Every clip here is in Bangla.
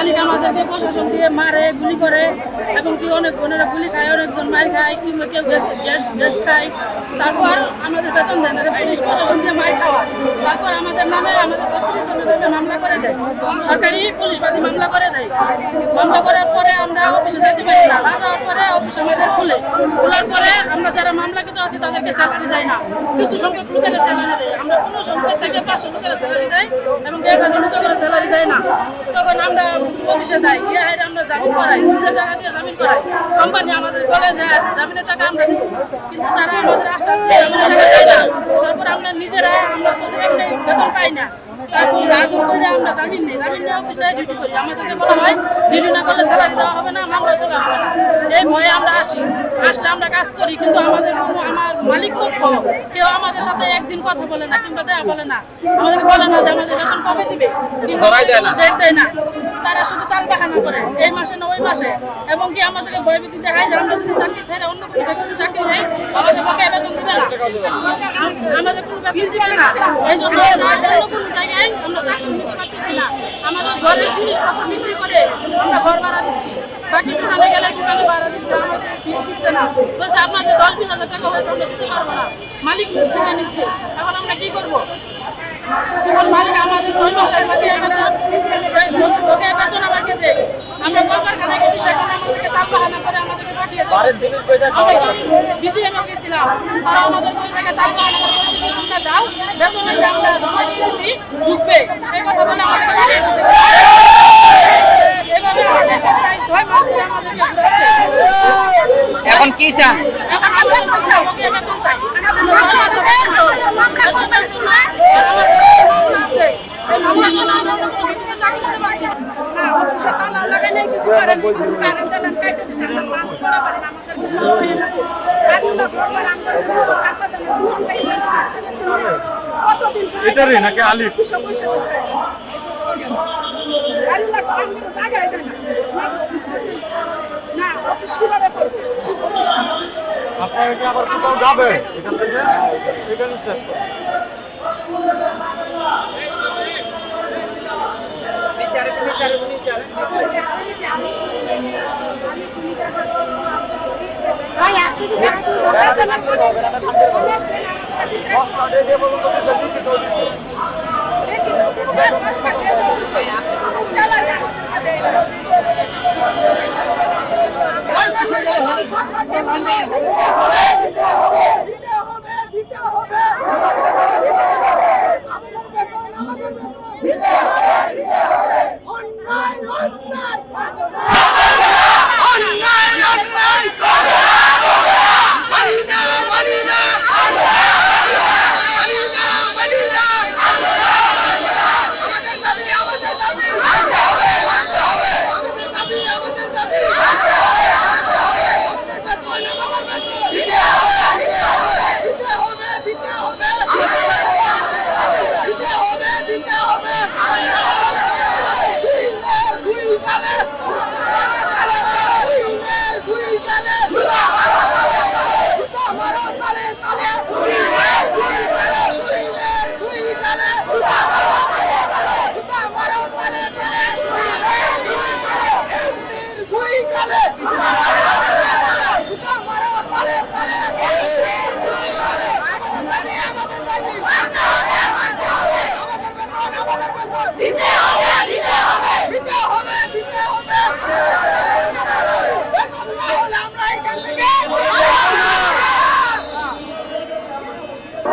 মালিক আমাদেরকে প্রশাসন দিয়ে মারে, গুলি করে এবং কি অনেক বোনেরা গুলি খায়, অনেকজন মার খায়, কিংবা কেউ গ্যাস গ্যাস গ্যাস খায়। তারপর আমাদের বেতন দেয় না, পুলিশ প্রশাসন দিয়ে মার খাওয়া তারপর আমাদের নামে আমাদের ছাত্রী জনের মামলা করে দেয়। সরকারি পুলিশ বাদী মামলা করে দেয়। মামলা করার পরে আমরা অফিসে যেতে পারি না। না যাওয়ার পরে অফিস আমাদের খুলে। খোলার পরে আমরা যারা মামলাকৃত আছি, তাদেরকে স্যালারি দেয় না। কিছু সংখ্যক লোকের স্যালারি দেয়। আমরা কোনো সংখ্যক থেকে পাঁচশো লোকের স্যালারি দেয় এবং এক হাজার লোকের স্যালারি দেয় না। তখন আমরা অফিসে যাই। গিয়ে হাইরে আমরা জামিন করাই। নিজের টাকা দিয়ে জামিন করাই। কোম্পানি আমাদের বলে যে জামিনের টাকা আমরা দিব। কিন্তু তারা আমাদের আশ্বাস দিয়ে, জামিনের টাকা দেয় না। তারপর আমরা নিজেরা আমরা তো এমনি বেতন পাই না। তারপর দাদুর করে আমরা জামিন নেই। জামিন নিয়ে অফিসে ডিউটি করি। আমাদেরকে বলা হয় ডিউটি না করলে স্যালারি দেওয়া হবে না মামলা তোলা হবে না। এই ভয়ে আমরা আসি। আসলে আমরা কাজ করি কিন্তু আমাদের কোনো আমার মালিক পক্ষ কেউ আমাদের সাথে একদিন কথা বলে না কিংবা দেয়া বলে না। আমাদের বলে না যে আমাদের বেতন কবে দিবে কিংবা। ডেট দেয় না। তারা শুধু তাল বাহানা করে এই মাসে না ওই মাসে। এবং কি আমাদেরকে ভয়ভীতি দেখায় যে আমরা যদি চাকরি ছেড়ে অন্য কোনো ফ্যাক্টরি চাকরি নেই আমাদের পক্ষে বেতন দিবে না। আমাদের কোনো বেতন দিবে না। এই জন্য অন্য কোনো জায়গায় আমরা চাকরি নিতে পারতেছি না। আমাদের ঘরের জিনিসপত্র বিক্রি করে আমরা ঘর ভাড়া দিচ্ছি। বাকি দোকানে গেলে দোকানে ভাড়া দিচ্ছে আমাদের বিল দিচ্ছে না। বলছে আপনাদের দশ বিশ হাজার টাকা হয়তো আমরা দিতে পারব না। মালিক ফিরে নিচ্ছে। এখন আমরা কি করব? এখন মালিক আমাদের ছয় মাসের বেতন বেতন আমরা কলকারখানায় গেছি সেখানে আমাদেরকে তাল বাহানা করে আমাদেরকে পাঠিয়ে দেয়। আমরা কি গেছিলাম। তারা আমাদের ওই জায়গায় তাল বাহানা করে বলছে যে তোমরা যাও বেতন আমরা ঢুকবে। এই কথা বলে আমাদেরকে পাঠিয়ে দিয়েছে এভাবে আমাদেরকে প্রায় ছয় মাস ধরে আমাদেরকে ঘুরাচ্ছে এখন কি চান? এখন আমাদের চাই আমাদের কারেন্ট টারেন্ট কাটে দিচ্ছে আমরা পাস করা পারি না আমাদের কিছু হয়ে না কারেন্টটা বলবার আমরা হাসপাতালে ঘন্টায় কতদিন এটারই নাকি আলিফ? পয়সা পয়সা দিচ্ছে গাড়ি লাগবে আমাদের জায়গায় দেয় না অফিস করছে না অফিস কিভাবে করবে আপনারা কি আবার কোথাও যাবেন এখান থেকে এখানে শেষ করুন। দিতে হবে দিতে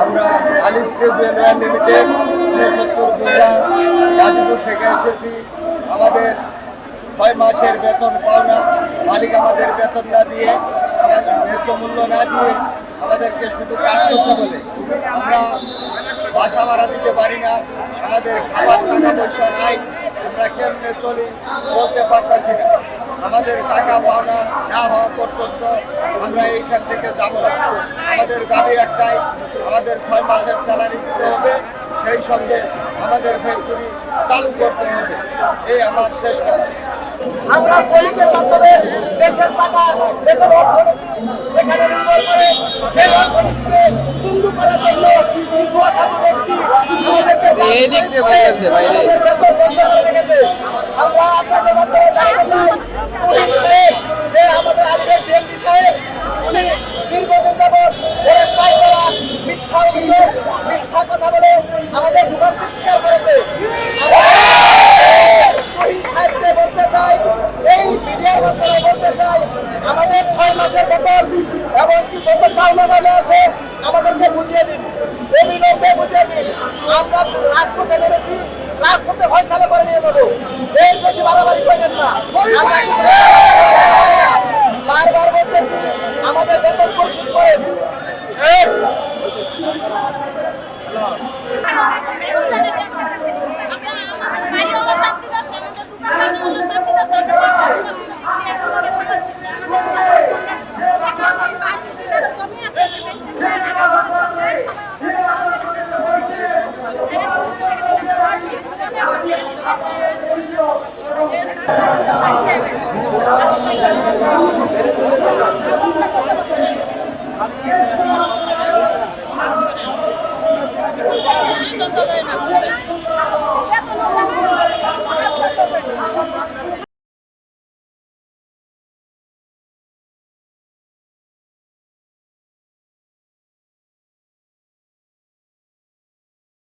আমরা আলিফ ট্রেড লিমিটেড, উনসত্তর থেকে এসেছি। আমাদের ছয় মাসের বেতন পাওনা মালিক আমাদের বেতন না দিয়ে, আমাদের ন্যায্য না দিয়ে আমাদেরকে শুধু কাজ করতে বলে। আমরা বাসা ভাড়া দিতে পারি না। আমাদের খাবার টাকা পয়সা নাই। আমরা কেমনে চলি চলতে পারতাছি না। আমাদের টাকা পাওনা না হওয়া পর্যন্ত আমরা এইখান থেকে যাব না। আমাদের দাবি একটাই, আমাদের ছয় মাসের স্যালারি দিতে হবে। সেই সঙ্গে আমাদের ফ্যাক্টরি চালু করতে হবে। এই আমার শেষ কথা। আমরা শ্রমিকের মাধ্যমে দেশের টাকা, দেশের অর্থনীতি এখানে নির্ভর করে সেই অর্থনীতিকে বন্ধু করার জন্য কিছু অসাধু ব্যক্তি আমাদেরকে 了，我们赢了。Thank you.